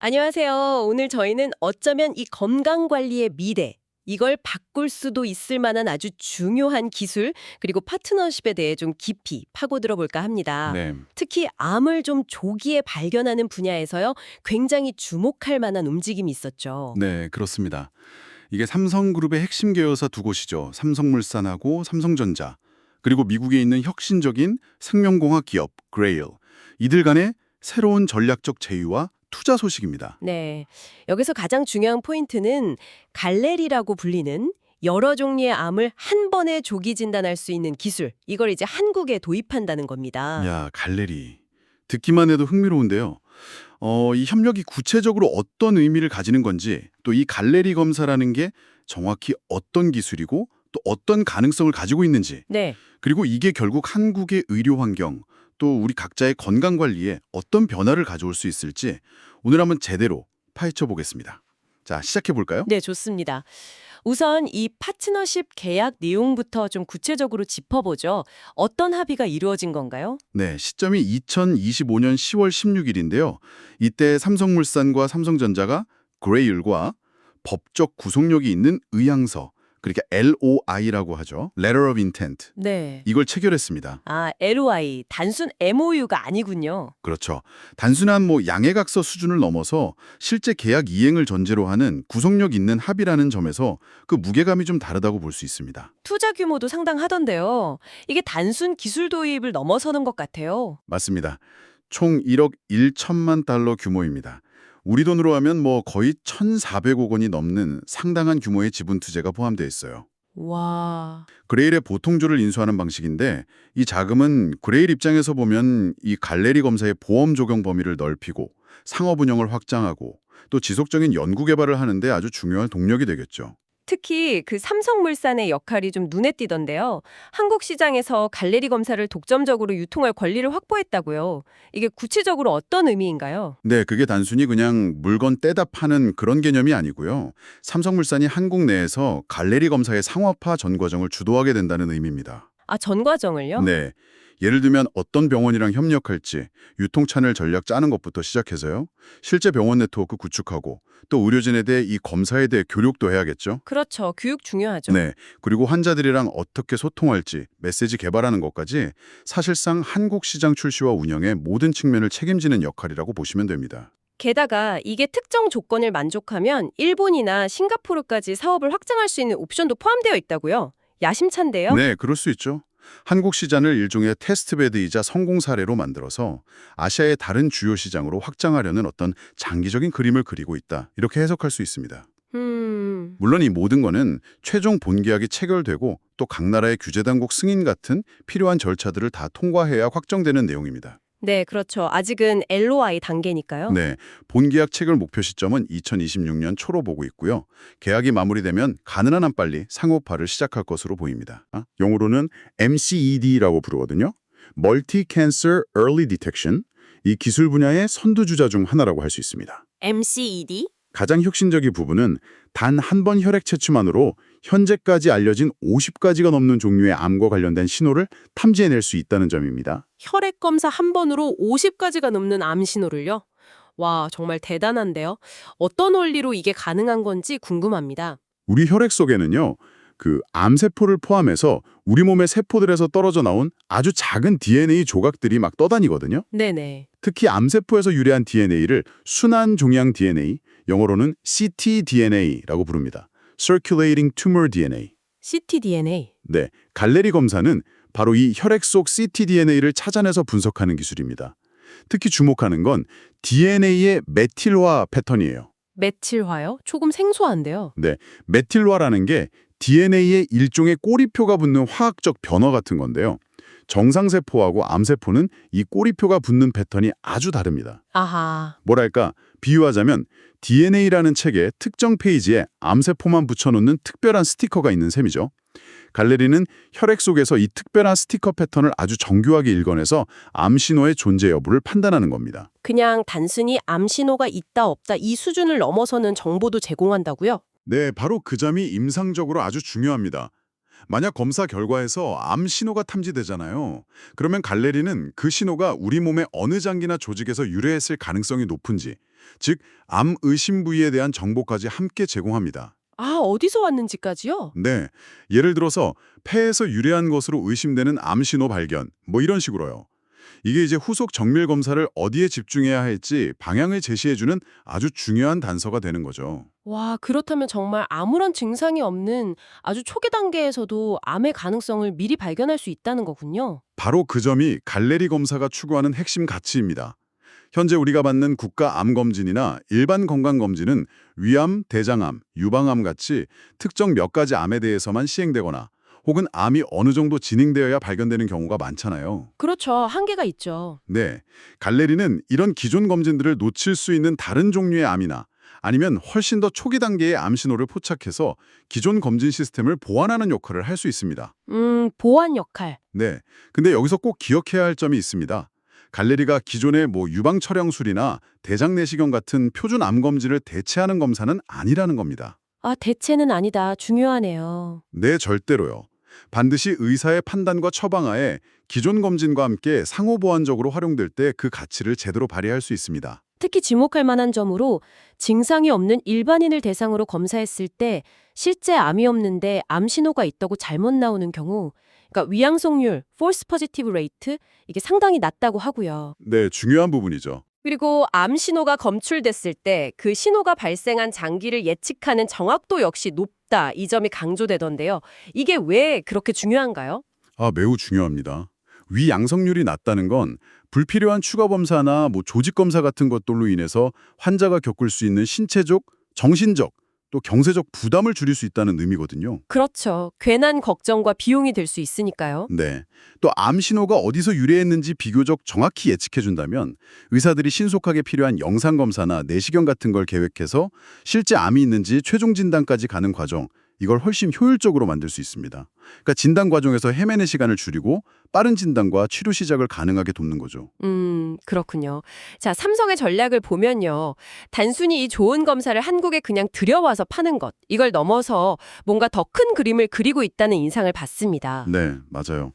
안녕하세요. 오늘 저희는 어쩌면 이 건강관리의 미래, 이걸 바꿀 수도 있을 만한 아주 중요한 기술, 그리고 파트너십에 대해 좀 깊이 파고들어 볼까 합니다. 네. 특히 암을 좀 조기에 발견하는 분야에서요, 굉장히 주목할 만한 움직임이 있었죠. 네, 그렇습니다. 이게 삼성그룹의 핵심 계열사 두 곳이죠. 삼성물산하고 삼성전자. 그리고 미국에 있는 혁신적인 생명공학 기업 그레일. 이들 간의 새로운 전략적 제휴와 투자 소식입니다. 네. 여기서 가장 중요한 포인트는 갈레리라고 불리는 여러 종류의 암을 한 번에 조기 진단할 수 있는 기술, 이걸 이제 한국에 도입한다는 겁니다. 야, 갈레리. 듣기만 해도 흥미로운데요. 어, 이 협력이 구체적으로 어떤 의미를 가지는 건지, 또 이 갈레리 검사라는 게 정확히 어떤 기술이고 또 어떤 가능성을 가지고 있는지, 네. 그리고 이게 결국 한국의 의료 환경, 또 우리 각자의 건강 관리에 어떤 변화를 가져올 수 있을지 오늘 한번 제대로 파헤쳐 보겠습니다. 자, 시작해 볼까요? 네, 좋습니다. 우선 이 파트너십 계약 내용부터 좀 구체적으로 짚어보죠. 어떤 합의가 이루어진 건가요? 네, 시점이 2025년 10월 16일인데요. 이때 삼성물산과 삼성전자가 그레이율과 법적 구속력이 있는 의향서, 그러니까 LOI라고 하죠. Letter of Intent. 네. 이걸 체결했습니다. 아, LOI, 단순 MOU가 아니군요. 그렇죠. 단순한 뭐 양해각서 수준을 넘어서 실제 계약 이행을 전제로 하는 구속력 있는 합의라는 점에서 그 무게감이 좀 다르다고 볼 수 있습니다. 투자 규모도 상당하던데요. 이게 단순 기술 도입을 넘어서는 것 같아요. 맞습니다. 총 1억 1천만 달러 규모입니다. 우리 돈으로 하면 뭐 거의 1,400억 원이 넘는 상당한 규모의 지분 투자가 포함되어 있어요. 와. 그레일의 보통주를 인수하는 방식인데 이 자금은 그레일 입장에서 보면 이 갈레리 검사의 보험 적용 범위를 넓히고 상업 운영을 확장하고 또 지속적인 연구 개발을 하는데 아주 중요한 동력이 되겠죠. 특히 그 삼성물산의 역할이 좀 눈에 띄던데요. 한국 시장에서 갈레리 검사를 독점적으로 유통할 권리를 확보했다고요. 이게 구체적으로 어떤 의미인가요? 네, 그게 단순히 그냥 물건 떼다 파는 그런 개념이 아니고요. 삼성물산이 한국 내에서 갈레리 검사의 상업화 전 과정을 주도하게 된다는 의미입니다. 아, 전 과정을요? 네. 예를 들면 어떤 병원이랑 협력할지 유통 채널 전략 짜는 것부터 시작해서요. 실제 병원 네트워크 구축하고 또 의료진에 대해 이 검사에 대해 교육도 해야겠죠. 그렇죠. 교육 중요하죠. 네. 그리고 환자들이랑 어떻게 소통할지 메시지 개발하는 것까지 사실상 한국 시장 출시와 운영의 모든 측면을 책임지는 역할이라고 보시면 됩니다. 게다가 이게 특정 조건을 만족하면 일본이나 싱가포르까지 사업을 확장할 수 있는 옵션도 포함되어 있다고요. 야심찬데요? 네, 그럴 수 있죠. 한국 시장을 일종의 테스트베드이자 성공 사례로 만들어서 아시아의 다른 주요 시장으로 확장하려는 어떤 장기적인 그림을 그리고 있다. 이렇게 해석할 수 있습니다. 음. 물론 이 모든 거는 최종 본계약이 체결되고 또 각 나라의 규제 당국 승인 같은 필요한 절차들을 다 통과해야 확정되는 내용입니다. 네, 그렇죠. 아직은 LOI 단계니까요. 네, 본계약 체결 목표 시점은 2026년 초로 보고 있고요. 계약이 마무리되면 가능한 한 빨리 상업화를 시작할 것으로 보입니다. 아, 영어로는 MCED라고 부르거든요. Multi Cancer Early Detection. 이 기술 분야의 선두주자 중 하나라고 할 수 있습니다. MCED? 가장 혁신적인 부분은 단 한 번 혈액 채취만으로 현재까지 알려진 50가지가 넘는 종류의 암과 관련된 신호를 탐지해낼 수 있다는 점입니다. 혈액 검사 한 번으로 50가지가 넘는 암 신호를요? 와, 정말 대단한데요. 어떤 원리로 이게 가능한 건지 궁금합니다. 우리 혈액 속에는요, 그 암세포를 포함해서 우리 몸의 세포들에서 떨어져 나온 아주 작은 DNA 조각들이 막 떠다니거든요. 네네. 특히 암세포에서 유래한 DNA를 순환 종양 DNA, 영어로는 ctDNA라고 부릅니다. Circulating Tumor DNA. ctDNA. 네, 갈레리 검사는 바로 이 혈액 속 ctDNA를 찾아내서 분석하는 기술입니다. 특히 주목하는 건 DNA의 메틸화 패턴이에요. 메틸화요? 조금 생소한데요. 네, 메틸화라는 게 DNA에 일종의 꼬리표가 붙는 화학적 변화 같은 건데요. 정상세포하고 암세포는 이 꼬리표가 붙는 패턴이 아주 다릅니다. 아하. 뭐랄까, 비유하자면 DNA라는 책에 특정 페이지에 암세포만 붙여놓는 특별한 스티커가 있는 셈이죠. 갈레리는 혈액 속에서 이 특별한 스티커 패턴을 아주 정교하게 읽어내서 암 신호의 존재 여부를 판단하는 겁니다. 그냥 단순히 암 신호가 있다 없다 이 수준을 넘어서는 정보도 제공한다고요? 네, 바로 그 점이 임상적으로 아주 중요합니다. 만약 검사 결과에서 암 신호가 탐지되잖아요. 그러면 갈레리는 그 신호가 우리 몸의 어느 장기나 조직에서 유래했을 가능성이 높은지 즉, 암 의심 부위에 대한 정보까지 함께 제공합니다. 아, 어디서 왔는지까지요? 네, 예를 들어서 폐에서 유래한 것으로 의심되는 암 신호 발견, 뭐 이런 식으로요. 이게 이제 후속 정밀 검사를 어디에 집중해야 할지 방향을 제시해주는 아주 중요한 단서가 되는 거죠. 와, 그렇다면 정말 아무런 증상이 없는 아주 초기 단계에서도 암의 가능성을 미리 발견할 수 있다는 거군요. 바로 그 점이 갈레리 검사가 추구하는 핵심 가치입니다. 현재 우리가 받는 국가 암 검진이나 일반 건강 검진은 위암, 대장암, 유방암 같이 특정 몇 가지 암에 대해서만 시행되거나 혹은 암이 어느 정도 진행되어야 발견되는 경우가 많잖아요. 그렇죠. 한계가 있죠. 네, 갈레리는 이런 기존 검진들을 놓칠 수 있는 다른 종류의 암이나 아니면 훨씬 더 초기 단계의 암 신호를 포착해서 기존 검진 시스템을 보완하는 역할을 할 수 있습니다. 음, 보완 역할. 네, 근데 여기서 꼭 기억해야 할 점이 있습니다. 갈레리가 기존의 뭐 유방 촬영술이나 대장 내시경 같은 표준 암 검진을 대체하는 검사는 아니라는 겁니다. 아, 대체는 아니다. 중요하네요. 네, 절대로요. 반드시 의사의 판단과 처방하에 기존 검진과 함께 상호 보완적으로 활용될 때 그 가치를 제대로 발휘할 수 있습니다. 특히 지목할 만한 점으로 증상이 없는 일반인을 대상으로 검사했을 때 실제 암이 없는데 암 신호가 있다고 잘못 나오는 경우 그러니까 위양성률, false positive rate 이게 상당히 낮다고 하고요. 네, 중요한 부분이죠. 그리고 암 신호가 검출됐을 때 그 신호가 발생한 장기를 예측하는 정확도 역시 높다. 이 점이 강조되던데요. 이게 왜 그렇게 중요한가요? 아, 매우 중요합니다. 위 양성률이 낮다는 건 불필요한 추가 검사나 뭐 조직 검사 같은 것들로 인해서 환자가 겪을 수 있는 신체적, 정신적, 또 경제적 부담을 줄일 수 있다는 의미거든요. 그렇죠. 괜한 걱정과 비용이 될 수 있으니까요. 네. 또 암 신호가 어디서 유래했는지 비교적 정확히 예측해 준다면 의사들이 신속하게 필요한 영상 검사나 내시경 같은 걸 계획해서 실제 암이 있는지 최종 진단까지 가는 과정 이걸 훨씬 효율적으로 만들 수 있습니다. 그러니까 진단 과정에서 헤매는 시간을 줄이고 빠른 진단과 치료 시작을 가능하게 돕는 거죠. 음, 그렇군요. 자, 삼성의 전략을 보면요. 단순히 이 좋은 검사를 한국에 그냥 들여와서 파는 것, 이걸 넘어서 뭔가 더 큰 그림을 그리고 있다는 인상을 받습니다. 네, 맞아요.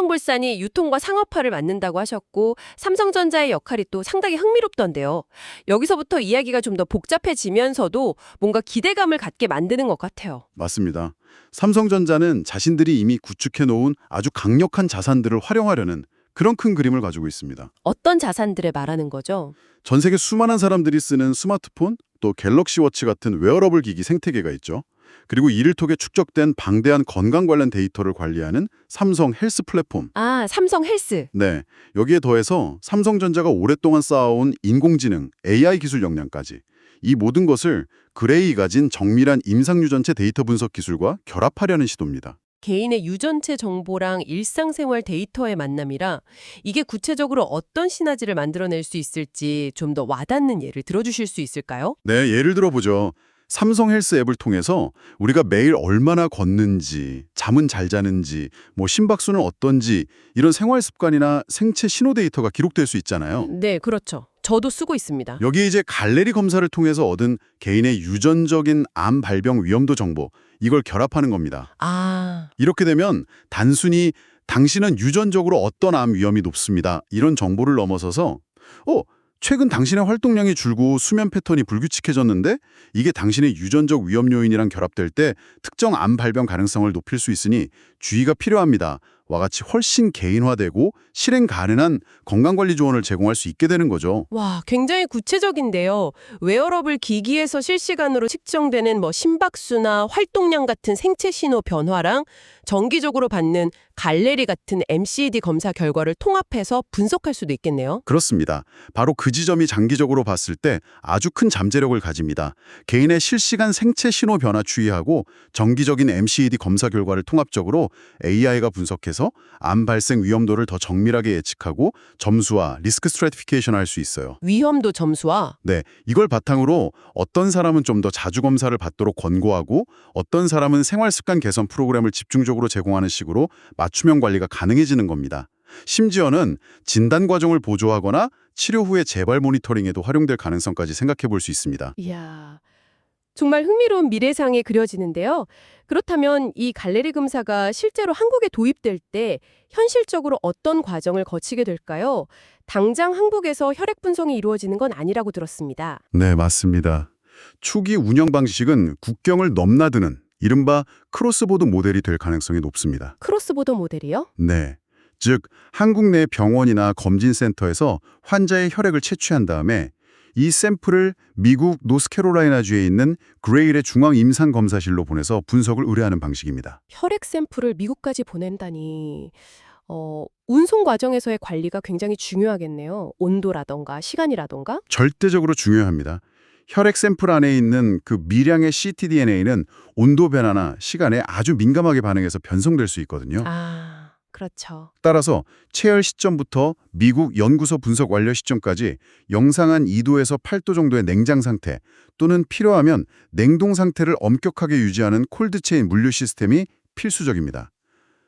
삼성물산이 유통과 상업화를 맡는다고 하셨고, 삼성전자의 역할이 또 상당히 흥미롭던데요. 여기서부터 이야기가 좀 더 복잡해지면서도 뭔가 기대감을 갖게 만드는 것 같아요. 맞습니다. 삼성전자는 자신들이 이미 구축해 놓은 아주 강력한 자산들을 활용하려는 그런 큰 그림을 가지고 있습니다. 어떤 자산들을 말하는 거죠? 전 세계 수많은 사람들이 쓰는 스마트폰, 또 갤럭시 워치 같은 웨어러블 기기 생태계가 있죠. 그리고 이를 통해 축적된 방대한 건강 관련 데이터를 관리하는 삼성 헬스 플랫폼. 아, 삼성 헬스. 네, 여기에 더해서 삼성전자가 오랫동안 쌓아온 인공지능, AI 기술 역량까지 이 모든 것을 그레이 가진 정밀한 임상 유전체 데이터 분석 기술과 결합하려는 시도입니다. 개인의 유전체 정보랑 일상생활 데이터의 만남이라 이게 구체적으로 어떤 시너지를 만들어낼 수 있을지 좀 더 와닿는 예를 들어주실 수 있을까요? 네, 예를 들어보죠. 삼성 헬스 앱을 통해서 우리가 매일 얼마나 걷는지, 잠은 잘 자는지, 뭐 심박수는 어떤지 이런 생활 습관이나 생체 신호 데이터가 기록될 수 있잖아요. 네, 그렇죠. 저도 쓰고 있습니다. 여기에 이제 갈레리 검사를 통해서 얻은 개인의 유전적인 암 발병 위험도 정보 이걸 결합하는 겁니다. 아, 이렇게 되면 단순히 당신은 유전적으로 어떤 암 위험이 높습니다. 이런 정보를 넘어서서 어, 최근 당신의 활동량이 줄고 수면 패턴이 불규칙해졌는데 이게 당신의 유전적 위험 요인이랑 결합될 때 특정 암 발병 가능성을 높일 수 있으니 주의가 필요합니다. 와 같이 훨씬 개인화되고 실행 가능한 건강관리 조언을 제공할 수 있게 되는 거죠. 와, 굉장히 구체적인데요. 웨어러블 기기에서 실시간으로 측정되는 뭐 심박수나 활동량 같은 생체 신호 변화랑 정기적으로 받는 갈레리 같은 MCD 검사 결과를 통합해서 분석할 수도 있겠네요. 그렇습니다. 바로 그 지점이 장기적으로 봤을 때 아주 큰 잠재력을 가집니다. 개인의 실시간 생체 신호 변화 추이하고 정기적인 MCED 검사 결과를 통합적으로 AI가 분석해서 암 발생 위험도를 더 정밀하게 예측하고 점수와 리스크 스트래티피케이션 할 수 있어요. 위험도 점수와 네, 이걸 바탕으로 어떤 사람은 좀 더 자주 검사를 받도록 권고하고 어떤 사람은 생활 습관 개선 프로그램을 집중적으로 제공하는 식으로 맞춤형 관리가 가능해지는 겁니다. 심지어는 진단 과정을 보조하거나 치료 후의 재발 모니터링에도 활용될 가능성까지 생각해 볼 수 있습니다. 이야, 정말 흥미로운 미래상이 그려지는데요. 그렇다면 이 갈레리 검사가 실제로 한국에 도입될 때 현실적으로 어떤 과정을 거치게 될까요? 당장 한국에서 혈액 분석이 이루어지는 건 아니라고 들었습니다. 네, 맞습니다. 초기 운영 방식은 국경을 넘나드는 이른바 크로스보드 모델이 될 가능성이 높습니다. 크로스보더 모델이요? 네. 즉, 한국 내 병원이나 검진센터에서 환자의 혈액을 채취한 다음에 이 샘플을 미국 노스캐롤라이나주에 있는 그레일의 중앙 임상 검사실로 보내서 분석을 의뢰하는 방식입니다. 혈액 샘플을 미국까지 보낸다니 어, 운송 과정에서의 관리가 굉장히 중요하겠네요. 온도라던가 시간이라던가. 절대적으로 중요합니다. 혈액 샘플 안에 있는 그 미량의 ctDNA는 온도 변화나 시간에 아주 민감하게 반응해서 변성될 수 있거든요. 아, 그렇죠. 따라서 체열 시점부터 미국 연구소 분석 완료 시점까지 영상 한 2도에서 8도 정도의 냉장 상태 또는 필요하면 냉동 상태를 엄격하게 유지하는 콜드체인 물류 시스템이 필수적입니다.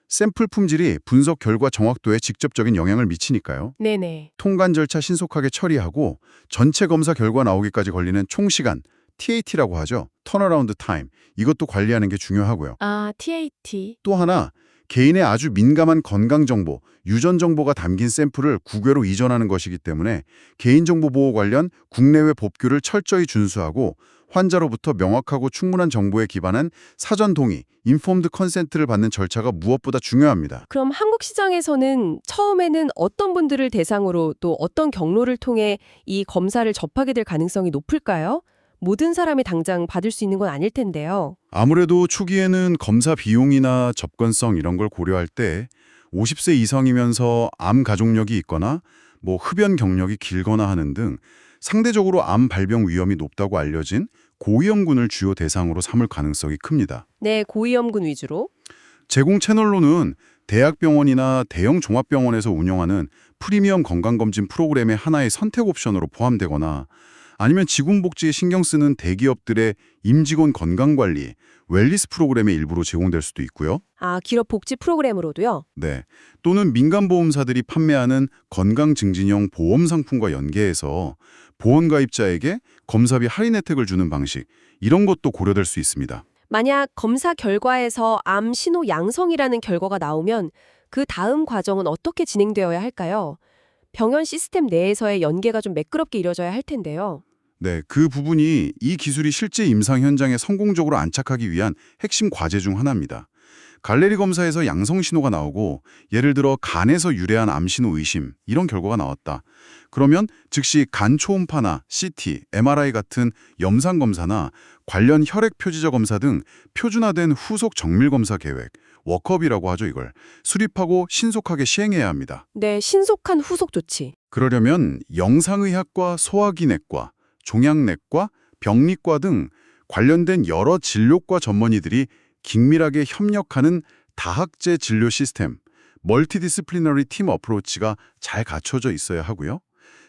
샘플 품질이 분석 결과 정확도에 직접적인 영향을 미치니까요. 네네. 통관 절차 신속하게 처리하고 전체 검사 결과 나오기까지 걸리는 총 시간, TAT라고 하죠. 턴어라운드 타임. 이것도 관리하는 게 중요하고요. 아, TAT. 또 하나, 개인의 아주 민감한 건강 정보, 유전 정보가 담긴 샘플을 국외로 이전하는 것이기 때문에 개인정보 보호 관련 국내외 법규를 철저히 준수하고 환자로부터 명확하고 충분한 정보에 기반한 사전 동의, 인폼드 컨센트를 받는 절차가 무엇보다 중요합니다. 그럼 한국 시장에서는 처음에는 어떤 분들을 대상으로 또 어떤 경로를 통해 이 검사를 접하게 될 가능성이 높을까요? 모든 사람이 당장 받을 수 있는 건 아닐 텐데요. 아무래도 초기에는 검사 비용이나 접근성 이런 걸 고려할 때 50세 이상이면서 암 가족력이 있거나 뭐 흡연 경력이 길거나 하는 등 상대적으로 암 발병 위험이 높다고 알려진 고위험군을 주요 대상으로 삼을 가능성이 큽니다. 네, 고위험군 위주로. 제공 채널로는 대학병원이나 대형 종합병원에서 운영하는 프리미엄 건강검진 프로그램의 하나의 선택 옵션으로 포함되거나 아니면 지군복지에 신경 쓰는 대기업들의 임직원 건강관리, 웰리스 프로그램의 일부로 제공될 수도 있고요. 아, 기업 복지 프로그램으로도요? 네. 또는 민간보험사들이 판매하는 건강증진형 보험 상품과 연계해서 보험가입자에게 검사비 할인 혜택을 주는 방식, 이런 것도 고려될 수 있습니다. 만약 검사 결과에서 암 신호 양성이라는 결과가 나오면 그 다음 과정은 어떻게 진행되어야 할까요? 병원 시스템 내에서의 연계가 좀 매끄럽게 이뤄져야 할 텐데요. 네, 그 부분이 이 기술이 실제 임상 현장에 성공적으로 안착하기 위한 핵심 과제 중 하나입니다. 갈레리 검사에서 양성 신호가 나오고 예를 들어 간에서 유래한 암 신호 의심 이런 결과가 나왔다. 그러면 즉시 간 초음파나 CT, MRI 같은 염산 검사나 관련 혈액 표지적 검사 등 표준화된 후속 정밀 검사 계획, 워크업이라고 하죠 이걸 수립하고 신속하게 시행해야 합니다. 네, 신속한 후속 조치. 그러려면 영상의학과 소화기내과, 종양내과, 병리과 등 관련된 여러 진료과 전문의들이 긴밀하게 협력하는 다학제 진료 시스템, 멀티디스플리너리 팀 어프로치가 잘 갖춰져 있어야 하고요.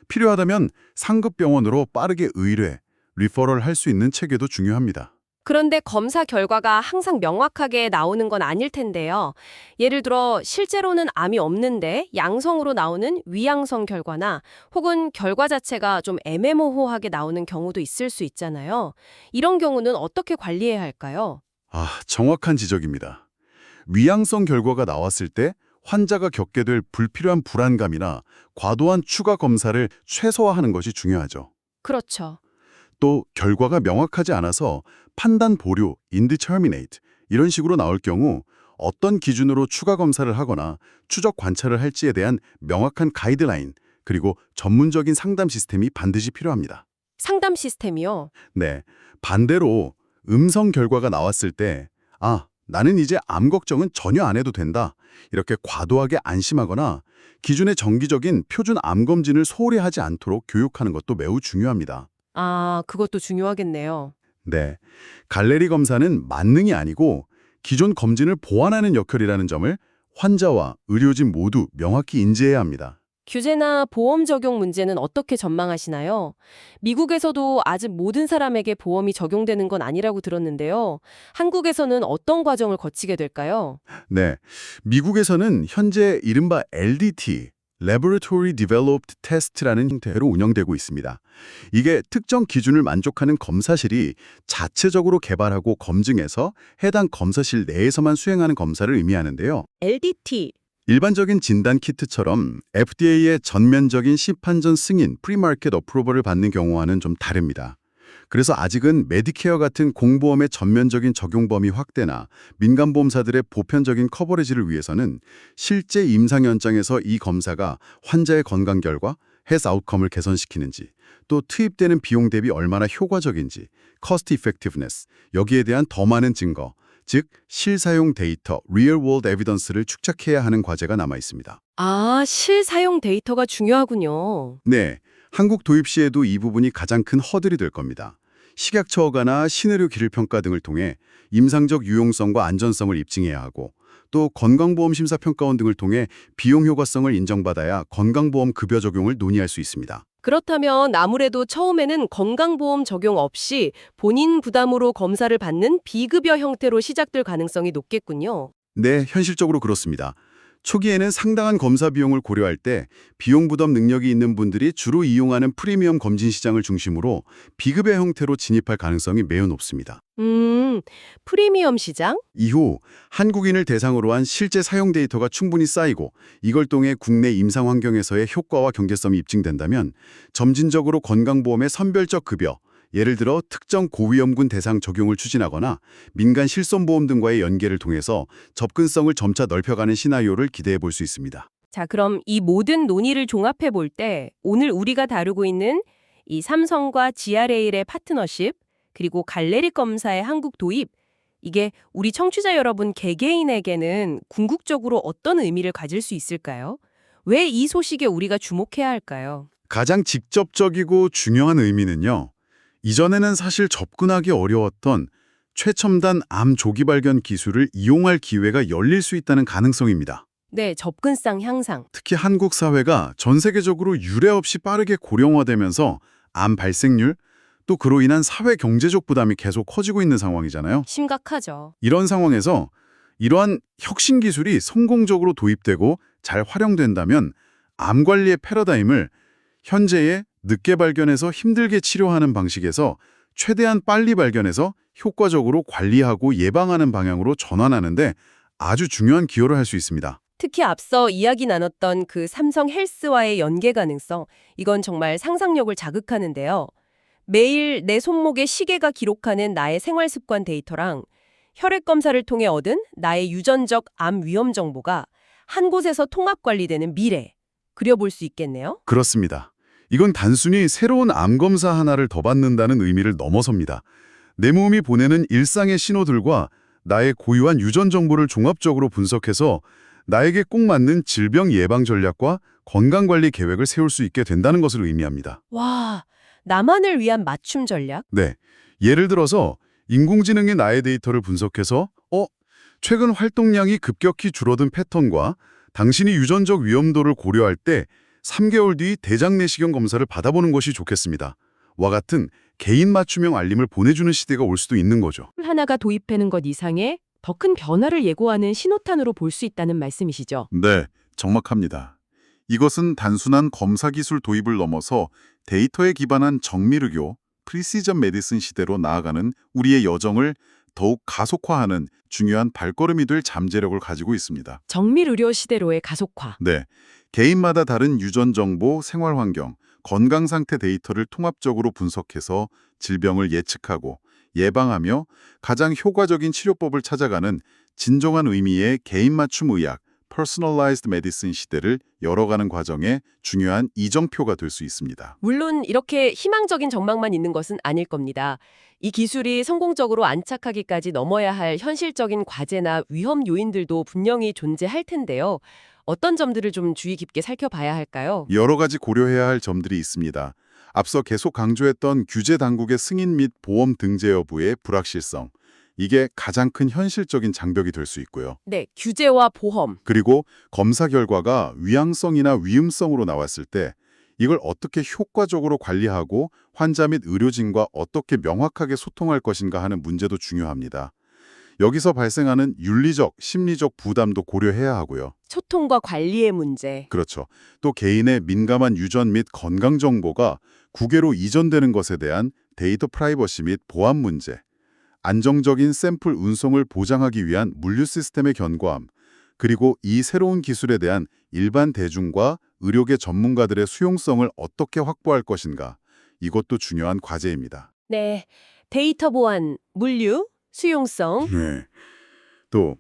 필요하다면 상급 병원으로 빠르게 의뢰, 리퍼럴 할 수 있는 체계도 중요합니다. 그런데 검사 결과가 항상 명확하게 나오는 건 아닐 텐데요. 예를 들어 실제로는 암이 없는데 양성으로 나오는 위양성 결과나 혹은 결과 자체가 좀 애매모호하게 나오는 경우도 있을 수 있잖아요. 이런 경우는 어떻게 관리해야 할까요? 아, 정확한 지적입니다. 위양성 결과가 나왔을 때 환자가 겪게 될 불필요한 불안감이나 과도한 추가 검사를 최소화하는 것이 중요하죠. 그렇죠. 또 결과가 명확하지 않아서 판단 보류, indeterminate 이런 식으로 나올 경우 어떤 기준으로 추가 검사를 하거나 추적 관찰을 할지에 대한 명확한 가이드라인 그리고 전문적인 상담 시스템이 반드시 필요합니다. 상담 시스템이요. 네, 반대로 음성 결과가 나왔을 때 아, 나는 이제 암 걱정은 전혀 안 해도 된다. 이렇게 과도하게 안심하거나 기존의 정기적인 표준 암 검진을 소홀히 하지 않도록 교육하는 것도 매우 중요합니다. 아, 그것도 중요하겠네요. 네, 갈레리 검사는 만능이 아니고 기존 검진을 보완하는 역할이라는 점을 환자와 의료진 모두 명확히 인지해야 합니다. 규제나 보험 적용 문제는 어떻게 전망하시나요? 미국에서도 아직 모든 사람에게 보험이 적용되는 건 아니라고 들었는데요. 한국에서는 어떤 과정을 거치게 될까요? 네, 미국에서는 현재 이른바 LDT, Laboratory Developed Test라는 형태로 운영되고 있습니다. 이게 특정 기준을 만족하는 검사실이 자체적으로 개발하고 검증해서 해당 검사실 내에서만 수행하는 검사를 의미하는데요. LDT. 일반적인 진단 키트처럼 FDA의 전면적인 시판전 승인, 프리마켓 어프로벌을 받는 경우와는 좀 다릅니다. 그래서 아직은 메디케어 같은 공보험의 전면적인 적용 범위 확대나 민간보험사들의 보편적인 커버리지를 위해서는 실제 임상 현장에서 이 검사가 환자의 건강 결과, 헬스 아웃컴을 개선시키는지, 또 투입되는 비용 대비 얼마나 효과적인지, cost effectiveness, 여기에 대한 더 많은 증거, 즉 실사용 데이터, real world evidence를 축적해야 하는 과제가 남아 있습니다. 아, 실사용 데이터가 중요하군요. 네, 한국 도입 시에도 이 부분이 가장 큰 허들이 될 겁니다. 식약처 허가나 신의료 기를 평가 등을 통해 임상적 유용성과 안전성을 입증해야 하고 또 건강보험 심사평가원 등을 통해 비용 효과성을 인정받아야 건강보험 급여 적용을 논의할 수 있습니다. 그렇다면 아무래도 처음에는 건강보험 적용 없이 본인 부담으로 검사를 받는 비급여 형태로 시작될 가능성이 높겠군요. 네, 현실적으로 그렇습니다. 초기에는 상당한 검사 비용을 고려할 때 비용 부담 능력이 있는 분들이 주로 이용하는 프리미엄 검진 시장을 중심으로 비급여 형태로 진입할 가능성이 매우 높습니다. 음, 프리미엄 시장? 이후 한국인을 대상으로 한 실제 사용 데이터가 충분히 쌓이고 이걸 통해 국내 임상 환경에서의 효과와 경제성이 입증된다면 점진적으로 건강보험의 선별적 급여, 예를 들어 특정 고위험군 대상 적용을 추진하거나 민간 실손보험 등과의 연계를 통해서 접근성을 점차 넓혀가는 시나리오를 기대해 볼 수 있습니다. 자, 그럼 이 모든 논의를 종합해 볼 때 오늘 우리가 다루고 있는 이 삼성과 GRA의 파트너십 그리고 갈레리 검사의 한국 도입 이게 우리 청취자 여러분 개개인에게는 궁극적으로 어떤 의미를 가질 수 있을까요? 왜 이 소식에 우리가 주목해야 할까요? 가장 직접적이고 중요한 의미는요. 이전에는 사실 접근하기 어려웠던 최첨단 암 조기 발견 기술을 이용할 기회가 열릴 수 있다는 가능성입니다. 네, 접근성 향상. 특히 한국 사회가 전 세계적으로 유례 없이 빠르게 고령화되면서 암 발생률, 또 그로 인한 사회 경제적 부담이 계속 커지고 있는 상황이잖아요. 심각하죠. 이런 상황에서 이러한 혁신 기술이 성공적으로 도입되고 잘 활용된다면 암 관리의 패러다임을 현재의 늦게 발견해서 힘들게 치료하는 방식에서 최대한 빨리 발견해서 효과적으로 관리하고 예방하는 방향으로 전환하는데 아주 중요한 기여를 할 수 있습니다. 특히 앞서 이야기 나눴던 그 삼성 헬스와의 연계 가능성, 이건 정말 상상력을 자극하는데요. 매일 내 손목에 시계가 기록하는 나의 생활 습관 데이터랑 혈액 검사를 통해 얻은 나의 유전적 암 위험 정보가 한 곳에서 통합 관리되는 미래, 그려볼 수 있겠네요. 그렇습니다. 이건 단순히 새로운 암 검사 하나를 더 받는다는 의미를 넘어섭니다. 내 몸이 보내는 일상의 신호들과 나의 고유한 유전 정보를 종합적으로 분석해서 나에게 꼭 맞는 질병 예방 전략과 건강 관리 계획을 세울 수 있게 된다는 것을 의미합니다. 와, 나만을 위한 맞춤 전략? 네. 예를 들어서 인공지능이 나의 데이터를 분석해서 어, 최근 활동량이 급격히 줄어든 패턴과 당신이 유전적 위험도를 고려할 때 3개월 뒤 대장 내시경 검사를 받아보는 것이 좋겠습니다. 와 같은 개인 맞춤형 알림을 보내주는 시대가 올 수도 있는 거죠. 하나가 도입되는 것 이상의 더 큰 변화를 예고하는 신호탄으로 볼 수 있다는 말씀이시죠. 네, 정확합니다. 이것은 단순한 검사 기술 도입을 넘어서 데이터에 기반한 정밀의료, 프리시전 메디슨 시대로 나아가는 우리의 여정을 더욱 가속화하는 중요한 발걸음이 될 잠재력을 가지고 있습니다. 정밀 의료 시대로의 가속화. 네, 개인마다 다른 유전 정보, 생활 환경, 건강 상태 데이터를 통합적으로 분석해서 질병을 예측하고 예방하며 가장 효과적인 치료법을 찾아가는 진정한 의미의 개인 맞춤 의학, personalized medicine 시대를 열어가는 과정에 중요한 이정표가 될 수 있습니다. 물론 이렇게 희망적인 전망만 있는 것은 아닐 겁니다. 이 기술이 성공적으로 안착하기까지 넘어야 할 현실적인 과제나 위험 요인들도 분명히 존재할 텐데요. 어떤 점들을 좀 주의 깊게 살펴봐야 할까요? 여러 가지 고려해야 할 점들이 있습니다. 앞서 계속 강조했던 규제 당국의 승인 및 보험 등재 여부의 불확실성. 이게 가장 큰 현실적인 장벽이 될 수 있고요. 네, 규제와 보험. 그리고 검사 결과가 위양성이나 위음성으로 나왔을 때 이걸 어떻게 효과적으로 관리하고 환자 및 의료진과 어떻게 명확하게 소통할 것인가 하는 문제도 중요합니다. 여기서 발생하는 윤리적, 심리적 부담도 고려해야 하고요. 소통과 관리의 문제. 그렇죠. 또 개인의 민감한 유전 및 건강 정보가 국외로 이전되는 것에 대한 데이터 프라이버시 및 보안 문제, 안정적인 샘플 운송을 보장하기 위한 물류 시스템의 견고함, 그리고 이 새로운 기술에 대한 일반 대중과 의료계 전문가들의 수용성을 어떻게 확보할 것인가, 이것도 중요한 과제입니다. 네. 데이터 보안, 물류, 수용성. 네. 또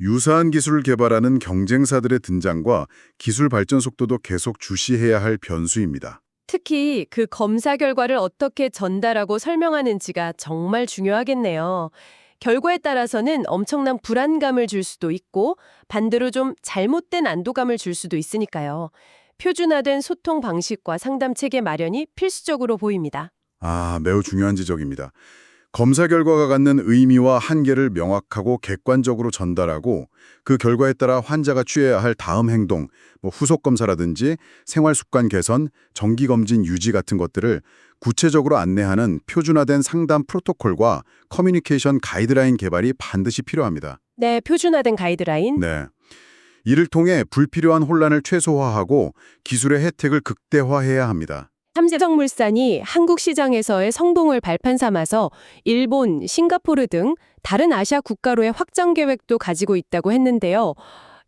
유사한 기술을 개발하는 경쟁사들의 등장과 기술 발전 속도도 계속 주시해야 할 변수입니다. 특히 그 검사 결과를 어떻게 전달하고 설명하는지가 정말 중요하겠네요. 결과에 따라서는 엄청난 불안감을 줄 수도 있고 반대로 좀 잘못된 안도감을 줄 수도 있으니까요. 표준화된 소통 방식과 상담 체계 마련이 필수적으로 보입니다. 아, 매우 중요한 지적입니다. 검사 결과가 갖는 의미와 한계를 명확하고 객관적으로 전달하고 그 결과에 따라 환자가 취해야 할 다음 행동, 뭐 후속 검사라든지 생활 습관 개선, 정기 검진 유지 같은 것들을 구체적으로 안내하는 표준화된 상담 프로토콜과 커뮤니케이션 가이드라인 개발이 반드시 필요합니다. 네, 표준화된 가이드라인. 네. 이를 통해 불필요한 혼란을 최소화하고 기술의 혜택을 극대화해야 합니다. 삼재성물산이 한국 시장에서의 성공을 발판 삼아서 일본, 싱가포르 등 다른 아시아 국가로의 확장 계획도 가지고 있다고 했는데요.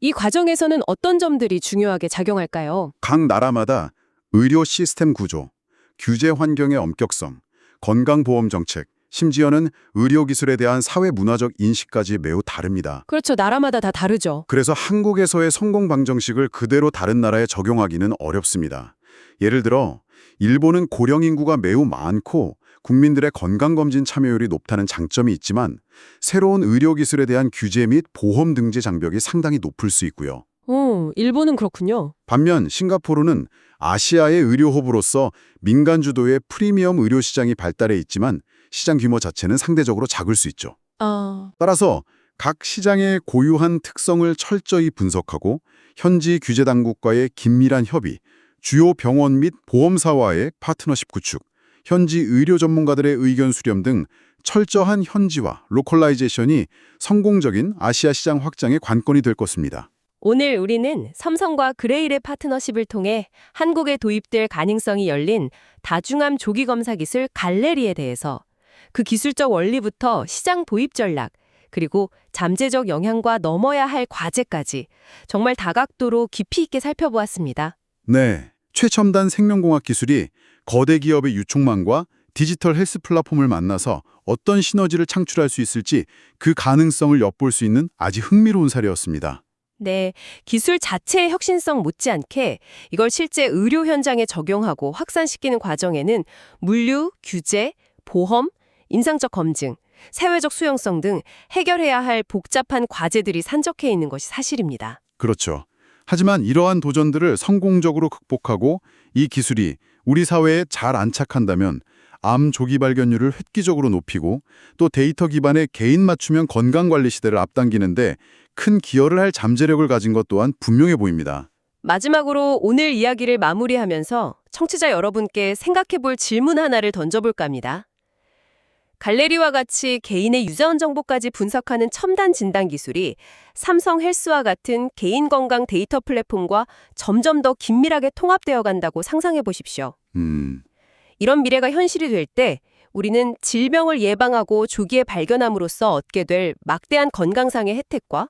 이 과정에서는 어떤 점들이 중요하게 작용할까요? 각 나라마다 의료 시스템 구조, 규제 환경의 엄격성, 건강보험 정책, 심지어는 의료기술에 대한 사회문화적 인식까지 매우 다릅니다. 그렇죠. 나라마다 다 다르죠. 그래서 한국에서의 성공 방정식을 그대로 다른 나라에 적용하기는 어렵습니다. 예를 들어 일본은 고령 인구가 매우 많고 국민들의 건강검진 참여율이 높다는 장점이 있지만 새로운 의료기술에 대한 규제 및 보험 등재 장벽이 상당히 높을 수 있고요. 어, 일본은 그렇군요. 반면 싱가포르는 아시아의 의료 허브로서 민간 주도의 프리미엄 의료 시장이 발달해 있지만 시장 규모 자체는 상대적으로 작을 수 있죠. 아, 따라서 각 시장의 고유한 특성을 철저히 분석하고 현지 규제 당국과의 긴밀한 협의, 주요 병원 및 보험사와의 파트너십 구축, 현지 의료 전문가들의 의견 수렴 등 철저한 현지화, 로컬라이제이션이 성공적인 아시아 시장 확장의 관건이 될 것입니다. 오늘 우리는 삼성과 그레일의 파트너십을 통해 한국에 도입될 가능성이 열린 다중암 조기 검사 기술 갈레리에 대해서 그 기술적 원리부터 시장 도입 전략, 그리고 잠재적 영향과 넘어야 할 과제까지 정말 다각도로 깊이 있게 살펴보았습니다. 네, 최첨단 생명공학 기술이 거대 기업의 유통망과 디지털 헬스 플랫폼을 만나서 어떤 시너지를 창출할 수 있을지 그 가능성을 엿볼 수 있는 아주 흥미로운 사례였습니다. 네, 기술 자체의 혁신성 못지않게 이걸 실제 의료 현장에 적용하고 확산시키는 과정에는 물류, 규제, 보험, 인상적 검증, 사회적 수용성 등 해결해야 할 복잡한 과제들이 산적해 있는 것이 사실입니다. 그렇죠. 하지만 이러한 도전들을 성공적으로 극복하고 이 기술이 우리 사회에 잘 안착한다면 암 조기 발견율을 획기적으로 높이고 또 데이터 기반의 개인 맞춤형 건강관리 시대를 앞당기는데 큰 기여를 할 잠재력을 가진 것 또한 분명해 보입니다. 마지막으로 오늘 이야기를 마무리하면서 청취자 여러분께 생각해 볼 질문 하나를 던져볼까 합니다. 갈레리와 같이 개인의 유전 정보까지 분석하는 첨단 진단 기술이 삼성 헬스와 같은 개인 건강 데이터 플랫폼과 점점 더 긴밀하게 통합되어 간다고 상상해 보십시오. 음, 이런 미래가 현실이 될 때 우리는 질병을 예방하고 조기에 발견함으로써 얻게 될 막대한 건강상의 혜택과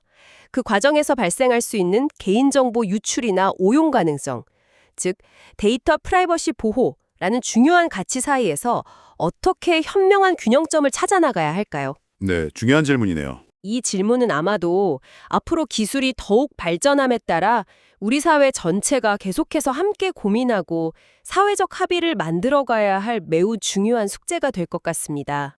그 과정에서 발생할 수 있는 개인정보 유출이나 오용 가능성, 즉 데이터 프라이버시 보호라는 중요한 가치 사이에서 어떻게 현명한 균형점을 찾아 나가야 할까요? 네, 중요한 질문이네요. 이 질문은 아마도 앞으로 기술이 더욱 발전함에 따라 우리 사회 전체가 계속해서 함께 고민하고 사회적 합의를 만들어가야 할 매우 중요한 숙제가 될 것 같습니다.